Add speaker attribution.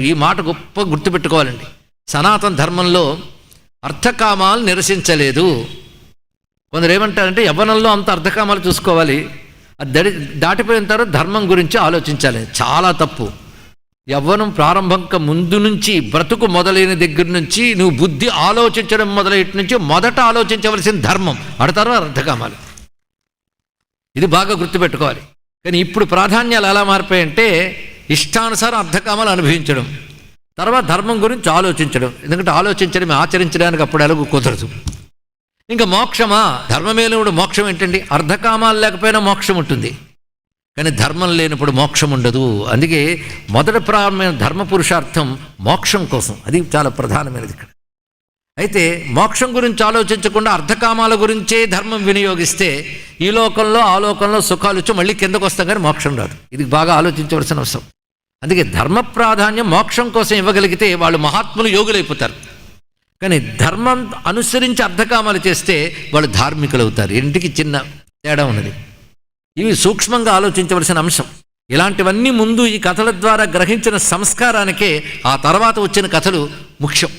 Speaker 1: ఈ మాట గొప్ప గుర్తుపెట్టుకోవాలండి. సనాతన ధర్మంలో అర్థకామాలు నిరసించలేదు. కొందరు ఏమంటారంటే యవ్వనంలో అంత అర్థకామాలు చూసుకోవాలి. అది దడి దాటిపోయిన తర్వాత ధర్మం గురించి ఆలోచించాలి. చాలా తప్పు. యవ్వనం ప్రారంభంక ముందు నుంచి బ్రతుకు మొదలైన దగ్గర నుంచి నువ్వు బుద్ధి ఆలోచించడం మొదలైన నుంచి మొదట ఆలోచించవలసిన ధర్మం. అడతారు అర్థకామాలు. ఇది బాగా గుర్తుపెట్టుకోవాలి. కానీ ఇప్పుడు ప్రాధాన్యాలు ఎలా మారిపోయాయంటే ఇష్టానుసారం అర్థకామాలు అనుభవించడం. తర్వాత ధర్మం గురించి ఆలోచించడం. ఎందుకంటే ఆలోచించడం ఆచరించడానికి అప్పుడు ఎలాగో కుదరదు. ఇంకా మోక్షమా? ధర్మమేలుడు మోక్షం ఏంటండి? అర్ధకామాలు లేకపోయినా మోక్షం ఉంటుంది. కానీ ధర్మం లేనప్పుడు మోక్షం ఉండదు. అందుకే మొదటి ప్రారంభమైన ధర్మ పురుషార్థం మోక్షం కోసం. అది చాలా ప్రధానమైనది ఇక్కడ. అయితే మోక్షం గురించి ఆలోచించకుండా అర్ధకామాల గురించే ధర్మం వినియోగిస్తే ఈ లోకంలో ఆ లోకంలో సుఖాలు వచ్చి మళ్ళీ కిందకు వస్తాం కానీ మోక్షం రాదు. ఇది బాగా ఆలోచించవలసిన అవసరం. అందుకే ధర్మ ప్రాధాన్యం మోక్షం కోసం ఇవ్వగలిగితే వాళ్ళు మహాత్ములు యోగులైపోతారు. కానీ ధర్మం అనుసరించి అర్ధకామాలు చేస్తే వాళ్ళు ధార్మికులు అవుతారు ఇంటికి చిన్న తేడా ఉన్నది. ఇవి సూక్ష్మంగా ఆలోచించవలసిన అంశం. ఇలాంటివన్నీ ముందు ఈ కథల ద్వారా గ్రహించిన సంస్కారానికే ఆ తర్వాత వచ్చిన కథలు ముఖ్యం.